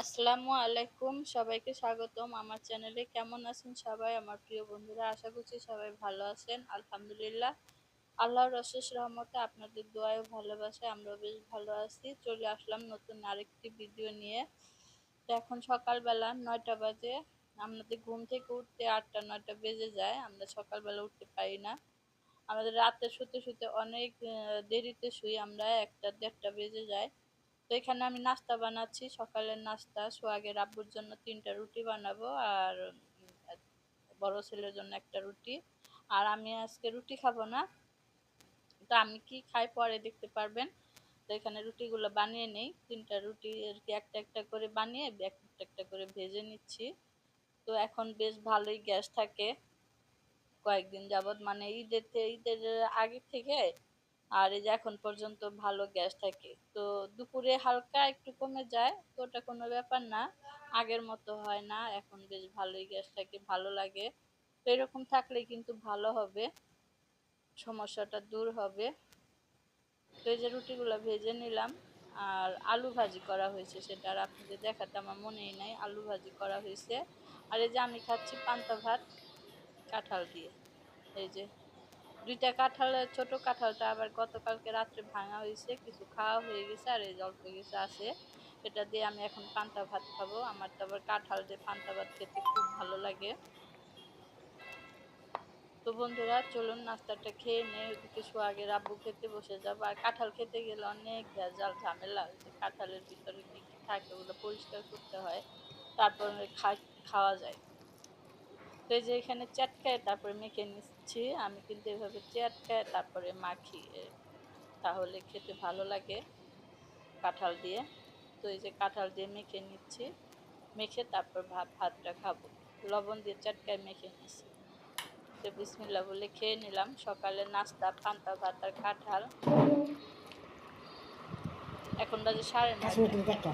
আসসালামু আলাইকুম, সবাইকে স্বাগতম আমার চ্যানেলে। কেমন আছেন সবাই? আমার প্রিয় বন্ধুরা, আশা করছি সবাই ভালো আছেন। আলহামদুলিল্লাহ, আল্লাহর অশেষ রহমতে আপনাদের দোয়ায় ভালোবাসায় আমরা বেশ ভালো আছি। চলে আসলাম নতুন আরেকটি ভিডিও নিয়ে। তো এখন সকালবেলা নয়টা বাজে। আমাদের ঘুম থেকে উঠতে আটটা, নয়টা বেজে যায়। আমরা সকালবেলা উঠতে পারি না। আমাদের রাতে শুতে শুতে অনেক দেরিতে শুই আমরা। একটা দেড়টা বেজে যায়। তো এখানে আমি নাস্তা বানাচ্ছি। সকালের নাস্তা সোয়াগের আব্বুর জন্য তিনটা রুটি বানাবো আর বড় ছেলের জন্য একটা রুটি। আর আমি আজকে রুটি খাব না। তো আমি কি খাই পরে দেখতে পারবেন। তো এখানে রুটিগুলো বানিয়ে নেই। তিনটা রুটি আর কি একটা একটা করে বানিয়ে একটা একটা করে ভেজে নিচ্ছি। তো এখন বেশ ভালোই গ্যাস থাকে। কয়েকদিন যাবৎ মানে ঈদের ঈদের আগে থেকে আর এই যে এখন পর্যন্ত ভালো গ্যাস থাকে। তো দুপুরে হালকা একটু কমে যায়, তো ওটা কোনো ব্যাপার না। আগের মতো হয় না, এখন বেশ ভালোই গ্যাস থাকে, ভালো লাগে। তো এরকম থাকলে কিন্তু ভালো হবে, সমস্যাটা দূর হবে। তো এই যে রুটিগুলো ভেজে নিলাম, আর আলু ভাজি করা হয়েছে, সেটা আর আপনাদের দেখাতে আমার মনেই নাই, আলু ভাজি করা হয়েছে। আর এই যে আমি খাচ্ছি পান্তা ভাত, কাঁঠাল দিয়ে। এই যে দুইটা কাঁঠাল, ছোট কাঁঠালটা আবার গতকালকে রাত্রে ভাঙা হয়েছে, কিছু খাওয়া হয়ে গেছে আর এই অল্প কিছু আছে। এটা দিয়ে আমি এখন পান্তা ভাত খাব। আমার তো আবার কাঁঠাল দিয়ে পান্তা ভাত খেতে খুব ভালো লাগে। তো বন্ধুরা, চলুন নাস্তাটা খেয়ে নিয়ে ওদিকে সোয়াগে রাব্বু খেতে বসে যাব। আর কাঁঠাল খেতে গেলে অনেক ভেজাল ঝামেলা হয়েছে। কাঁঠালের ভিতরে কী কী থাকে ওগুলো পরিষ্কার করতে হয়। তারপর খাওয়া যায়। তো এই যে এখানে চ্যাটকায় তারপরে মেখে নিচ্ছি। আমি কিন্তু এভাবে চ্যাটকায় তারপরে মাখি তাহলে খেতে ভালো লাগে কাঁঠাল দিয়ে। তো এই যে কাঁঠাল দিয়ে মেখে নিচ্ছি। মেখে তারপর ভাত ভাতটা খাব। লবণ দিয়ে চাটকায় মেখে নিচ্ছি। তো বিসমিল্লা বলে খেয়ে নিলাম। সকালে নাস্তা পান্তা ভাত আর কাঁঠাল। এখন বাজে সাড়ে নয়টা।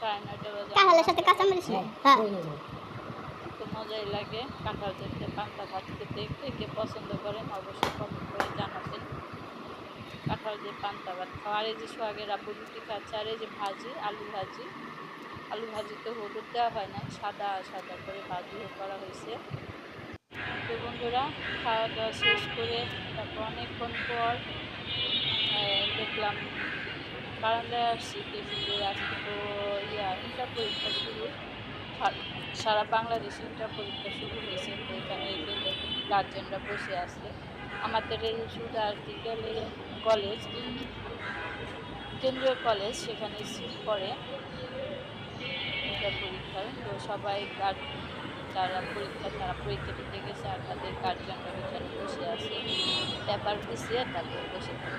সাড়ে নয়টা বাজে। সাথে কাঁচামরিচ হ্যাঁ তো মজাই লাগে। কাঁঠাল দেখতে পান্তা ভাত খেতে কে কে পছন্দ করেন অবশ্যই কমেন্ট করে জানাবেন। কাঁঠাল দিয়ে পান্তা ভাত খাওয়া। আর এই যে সোহাগের আব্বু রুটি খাচ্ছে, আর এই যে ভাজি, আলু ভাজি। আলু ভাজি তো হলুদ দেওয়া হয় না, সাদা সাদা করে ভাজিও করা হয়েছে। তো বন্ধুরা, খাওয়া দাওয়া শেষ করে তারপর অনেকক্ষণ পর দেখলাম বারান্দায় আসছি, দেখি আজকে তো ইয়া ইন্টার পরীক্ষা শুরু। সারা বাংলাদেশে ইন্টার পরীক্ষা শুরু হয়েছে এখানে গার্জেনরা বসে আছে। আমাদের এই শুধু আর কলেজ, কেন্দ্রীয় কলেজ সেখানে সিট পড়ে। ইন্টার পরীক্ষার, তো সবাই গার্ড যারা পরীক্ষা, তারা পরীক্ষা দিতে গেছে আর তাদের গার্জেনরা এখানে বসে আছে। পেপার দিছে তাদের বসে একটু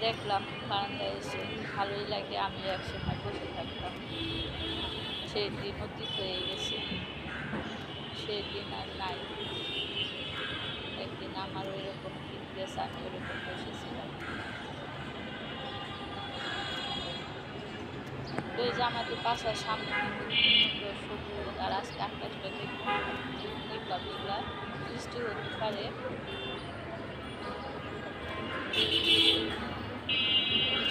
দেখলাম, বারান্দায় এসে ভালোই লাগে আমি একসময় বসে থাকতাম। সেই দিন অতীত হয়ে গেছে। সেই দিন আর নাই। একদিন আমার ওই রকম গেছে আমি ওরকম বসেছিলাম। ওই যে আমাদের বাসার সামনে কিন্তু সবুজ আর আজকে আকাশটা বৃষ্টি হতে পারে।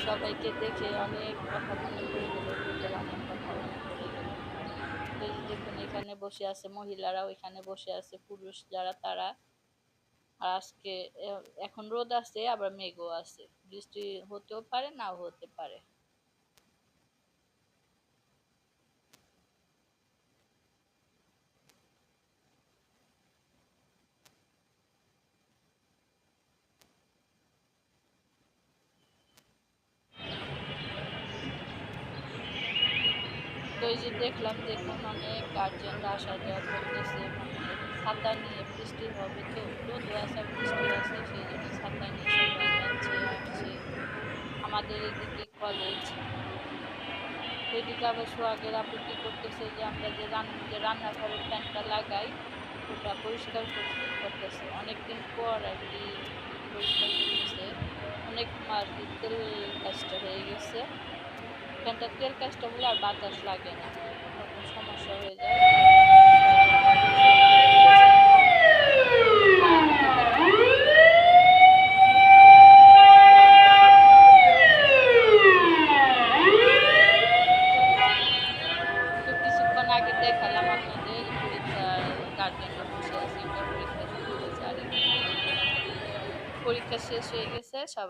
সবাইকে দেখে অনেক কথা মনে পড়ে গেল অনেক কথা মনে গেল। দেখুন, এখানে বসে আছে মহিলারা ওইখানে বসে আছে পুরুষ যারা তারা। আর আজকে এখন রোদ আছে, আবার মেঘও আছে। বৃষ্টি হতেও পারে, নাও হতে পারে। যে দেখলাম দেখুন অনেক গার্জেনরা আসা যাওয়া করতেছে ছাতা নিয়ে বৃষ্টি হবে তো রোদ আসা বৃষ্টি আছে, সেই জন্য ছাতা নিয়ে সবাই যাচ্ছে আসছে আমাদের এদিকে কলেজ এদিকে আবার সোহাগের আপত্তি করতেছে যে আমরা যে রান্না যে রান্নাঘরের ফ্যানটা লাগাই, ওটা পরিষ্কার করতেছে। অনেকদিন পর আর কি পরিষ্কার করতেছে। অনেক কি তেল হয়ে গেছে। ফ্যানটা তেল কাজটা হলে আর বাতাস লাগে না তখন সমস্যা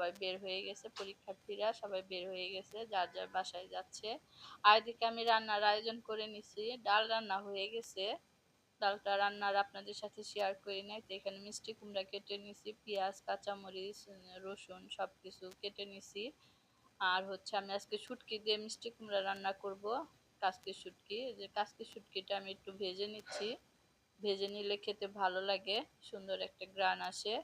সবাই বের হয়ে গেছে, পরীক্ষার্থীরা সবাই বের হয়ে গেছে, যার যার বাসায় যাচ্ছে। আর এদিকে আমি রান্নার আয়োজন করে নিছি, ডাল রান্না হয়ে গেছে। ডালটা রান্নার আপনাদের সাথে শেয়ার করি নাই, তো এখানে মিষ্টি কুমড়া কেটে নিছি, পেঁয়াজ, কাঁচামরিচ, রসুন সব কিছু কেটে নিছি। আর হচ্ছে আমি আজকে শুটকি দিয়ে মিষ্টি কুমড়া রান্না করব, কাসকি শুটকি। যে কাসকি শুটকিটা আমি একটু ভেজে নিচ্ছি। ভেজে নিলে খেতে ভালো লাগে, সুন্দর একটা গ্রান আসে।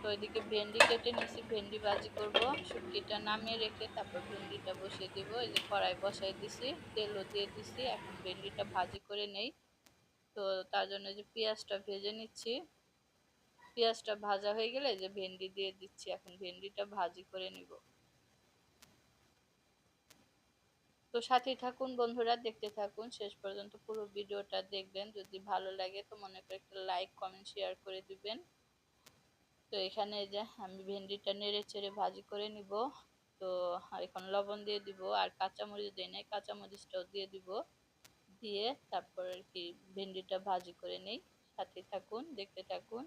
তো এদিকে ভেন্ডি কেটে নিছি ভেন্ডি ভাজি করব, শুটকিটা নামিয়ে রেখে তারপর ভেন্ডিটা বসিয়ে দিব, এই যে কড়াই বসাই দিছি, তেলও দিয়ে দিছি, এখন ভেন্ডিটা ভাজি করে নেই। তো তার জন্য যে পেঁয়াজটা ভেজে নিচ্ছি, পেঁয়াজটা ভাজা হয়ে গেলে যে ভেন্ডি দিয়ে দিচ্ছি, এখন ভেন্ডিটা ভাজি করে নিব। তো সাথেই থাকুন বন্ধুরা, দেখতে থাকুন, শেষ পর্যন্ত পুরো ভিডিওটা দেখবেন, যদি ভালো লাগে তো মনে করে একটা লাইক, কমেন্ট, শেয়ার করে দিবেন। তো এখানে যে আমি ভেন্ডিটা নেড়ে চেড়ে ভাজি করে নিব। তো এখন লবণ দিয়ে দিব আর কাঁচামরিচ দিই নাই, কাঁচামরিচটাও দিয়ে দিব। দিয়ে তারপর আর কি ভেন্ডিটা ভাজি করে নেই। সাথে থাকুন, দেখতে থাকুন।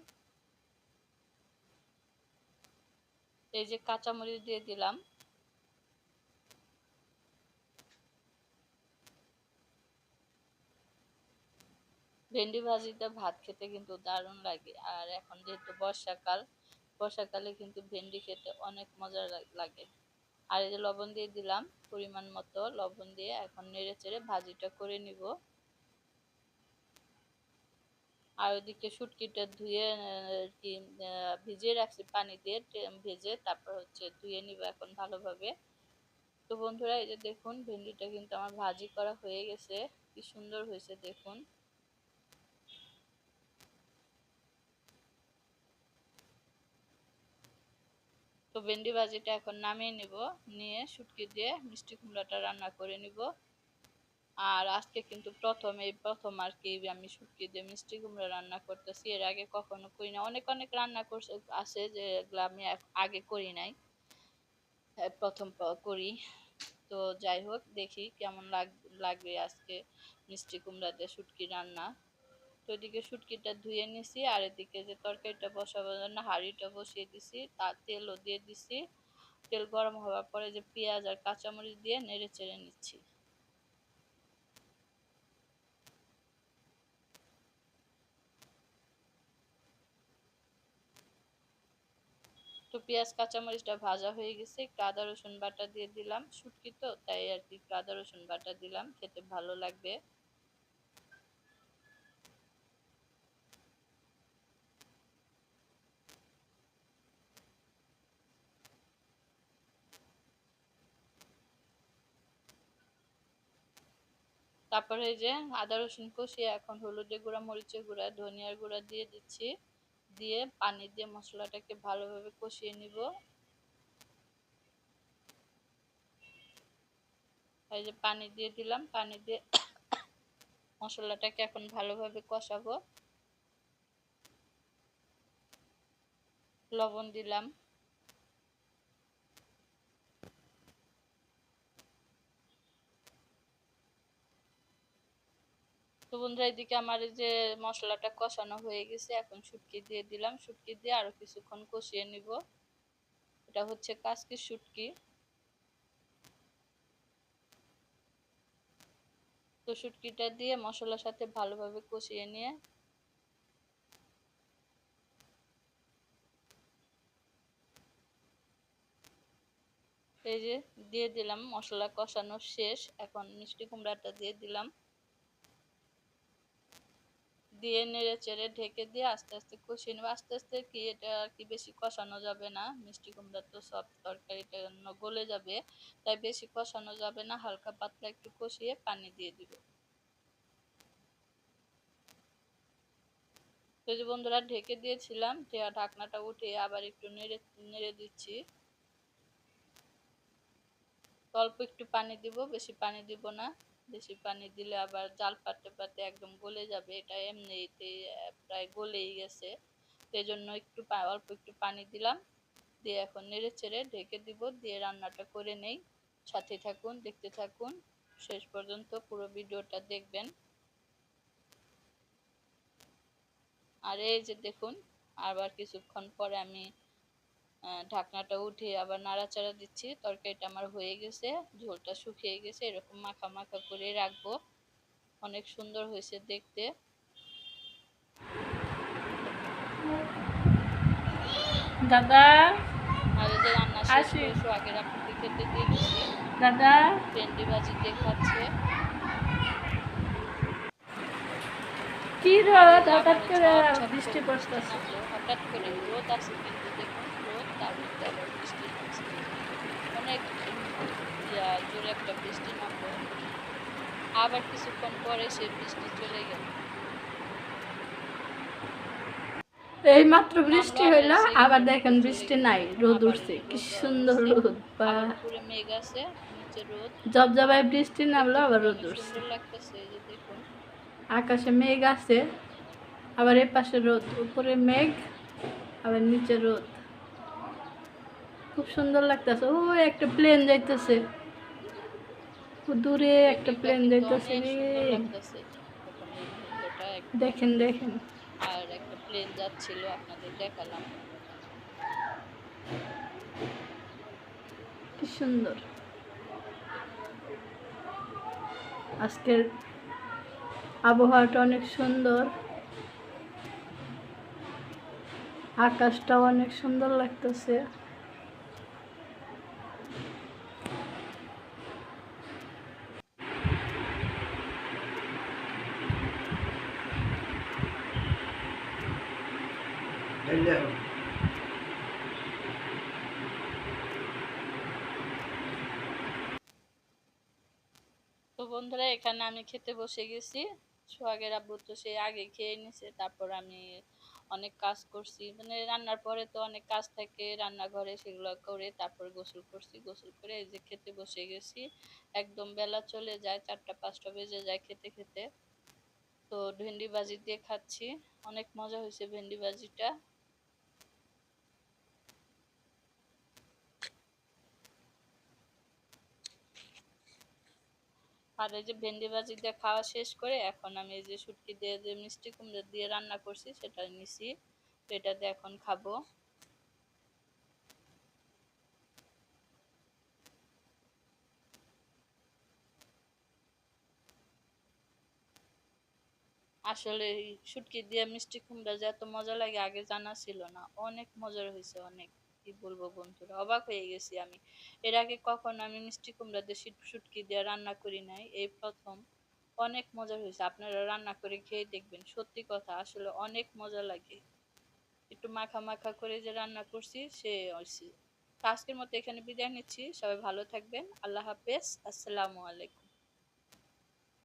এই যে কাঁচামরিচ দিয়ে দিলাম। ভেন্ডি ভাজিতে ভাত খেতে কিন্তু দারুণ লাগে। আর এখন যেহেতু বর্ষাকাল, বর্ষাকালে কিন্তু ভেন্ডি খেতে অনেক মজা লাগে। আর এই যে লবণ দিয়ে দিলাম, পরিমাণ মতো লবণ দিয়ে এখন নেড়ে চেড়ে ভাজিটা করে নিব। আর ওইদিকে শুটকিটা ধুয়ে ভিজিয়ে রাখছি পানি দিয়ে ভেজে তারপর হচ্ছে ধুয়ে নিব এখন ভালোভাবে। তো বন্ধুরা, এই যে দেখুন, ভেন্ডিটা কিন্তু আমার ভাজি করা হয়ে গেছে। কি সুন্দর হয়েছে দেখুন। তো ভেন্ডি ভাজিটা এখন নামিয়ে নিব, নিয়ে শুটকি দিয়ে মিষ্টি কুমড়াটা রান্না করে নিব। আর আজকে কিন্তু প্রথম এই প্রথম আর কি আমি শুটকি দিয়ে মিষ্টি কুমড়া রান্না করতেছি। এর আগে কখনো করি না। অনেক অনেক রান্না করছে, আছে যেগুলো আমি আগে করি নাই। প্রথম করি। তো যাই হোক, দেখি কেমন লাগবে আজকে মিষ্টি কুমড়া দিয়ে শুটকি রান্না। তো এদিকে শুটকিটা ধুয়ে নিছি আর এদিকে যে তরকারিটা বসাবার জন্য হাঁড়িটা বসিয়ে দিছি তার তেলও দিয়ে দিছি। তেল গরম হওয়ার পরে যে পেঁয়াজ আর কাঁচামরিচ দিয়ে নেড়ে চেড়ে নিচ্ছি। তো পেঁয়াজ, কাঁচামরিচটা ভাজা হয়ে গেছে, একটু আদা, রসুন বাটা দিয়ে দিলাম। শুটকি তো, তাই আর কি একটু আদা, রসুন বাটা দিলাম, খেতে ভালো লাগবে। তারপরে যে আদা, রসুন কষিয়ে এখন হলুদের গুঁড়া, মরিচের গুঁড়া, ধনিয়ার গুঁড়া দিয়ে দিচ্ছি। দিয়ে পানি দিয়ে মশলাটাকে ভালোভাবে কষিয়ে নিব। এই যে পানি দিয়ে দিলাম, পানি দিয়ে মশলাটাকে এখন ভালোভাবে কষাবো। লবণ দিলাম। তো বন্ধুরা, এদিকে আমার যে মশলাটা কষানো হয়ে গেছে, এখন শুটকি দিয়ে দিলাম। শুটকি দিয়ে আরও কিছুক্ষণ কষিয়ে নিব। এটা হচ্ছে কাসকি শুটকি। তো শুটকিটা দিয়ে মশলার সাথে ভালোভাবে কষিয়ে নিয়ে এই যে দিয়ে দিলাম। মশলা কষানো শেষ। এখন মিষ্টি কুমড়াটা দিয়ে দিলাম। দিয়ে নেড়ে চেড়ে ঢেকে দিয়ে আস্তে আস্তে কষিয়ে নেব। আস্তে আস্তে কি এটা আর কি বেশি কষানো যাবে না। মিষ্টি কুমড়া তো সব তরকারিটা গলে যাবে। তাই বেশি কষানো যাবে না। হালকা পাতলা একটু কষিয়ে পানি দিয়ে দিব। তো যে বন্ধুরা, ঢেকে দিয়েছিলাম। ঢাকনাটা উঠে আবার একটু নেড়ে নেড়ে দিচ্ছি। অল্প একটু পানি দিব, বেশি পানি দিব না। বেশি পানি দিলে আবার জাল পাতে পাতে একদম গলে যাবে। এটা এমনিতে প্রায় গলেই গেছে। সেই জন্য একটু অল্প একটু পানি দিলাম। দিয়ে এখন নেড়ে চেড়ে ঢেকে দিব। দিয়ে রান্নাটা করে নেই। সাথে থাকুন, দেখতে থাকুন। শেষ পর্যন্ত পুরো ভিডিওটা দেখবেন। আর এই যে দেখুন, আবার কিছুক্ষণ পরে আমি ঢাকনাটা উঠে আবার নাড়াচাড়া দিচ্ছি। তরকারিটা আমার হয়ে গেছে ঝোলটা শুকিয়ে গেছে এরকম মাখা মাখা করে রাখব। অনেক সুন্দর হয়েছে দেখতে। দাদা রান্না শেষ আসি। আপনাকে খেতে দিয়ে দাদা। ভেন্ডি ভাজি দিয়ে খাচ্ছে কি রোদ হঠাৎ করে বৃষ্টি পড়তেছে। হঠাৎ করে রোদ আছে কিন্তু দেখুন রোদ তার মধ্যে আবার বৃষ্টি নামছে অনেক জোরে একটা বৃষ্টি নামলো। আবার কিছুক্ষণ পরে সেই বৃষ্টি চলে গেল। এই মাত্র বৃষ্টি হইল আবার দেখেন বৃষ্টি নাই রোদ উঠছে কি সুন্দর রোদ বা। মেঘ আছে নিচে রোদ। জবজবাই বৃষ্টি নামলো আবার রোদ উঠছে। আকাশে মেঘ আছে আবার এ পাশে রোদ উপরে মেঘ আবার নিচে রোদ। খুব সুন্দর লাগতেছে ও একটা প্লেন যাইতেছে। দূরে একটা প্লেন যাইতেছে দেখেন দেখেন। আর একটা প্লেন যাচ্ছিল আপনাদের দেখালাম। কি সুন্দর। আজকের আবহাওয়াটা অনেক সুন্দর। আকাশটাও অনেক সুন্দর লাগতেছে তো বন্ধুরা এখানে আমি খেতে বসে গেছি। সোহাগের আব্বু তো সে আগে খেয়ে নিছে, তারপর আমি অনেক কাজ করছি। মানে রান্নার পরে তো অনেক কাজ থাকে, রান্নাঘরে সেগুলো করে তারপর গোসল করছি। গোসল করে এই যে খেতে বসে গেছি। একদম বেলা চলে যায়, চারটা, পাঁচটা বেজে যায় খেতে খেতে। তো ভেন্ডি ভাজি দিয়ে খাচ্ছি। অনেক মজা হয়েছে ভেন্ডি ভাজিটা। আর এই যে ভেন্ডি ভাজি দিয়ে খাওয়া শেষ করে এখন আমি এই যে শুটকি দিয়ে যে মিষ্টি কুমড়ো দিয়ে রান্না করছি, সেটা নিছি। তো এটা দিয়ে এখন খাব। আসলে শুটকি দিয়ে মিষ্টি কুমড়া যে এত মজা লাগে, আগে জানা ছিল না। অনেক মজার হয়েছে, অনেক। কি বলব বন্ধুরা? অবাক হয়ে গেছি আমি। এর আগে কখনো আমি মিষ্টি কুমড়া দিয়ে শুট- শুটকি দিয়ে রান্না করি নাই। এই প্রথম অনেক মজার হয়েছে। আপনারা রান্না করে খেয়ে দেখবেন। সত্যি কথা, আসলে অনেক মজা লাগে। একটু মাখা মাখা করে যে রান্না করছি, সে আজকের মতো এখানে বিদায় নিচ্ছি। সবাই ভালো থাকবেন। আল্লাহ হাফেজ। আসসালামু আলাইকুম।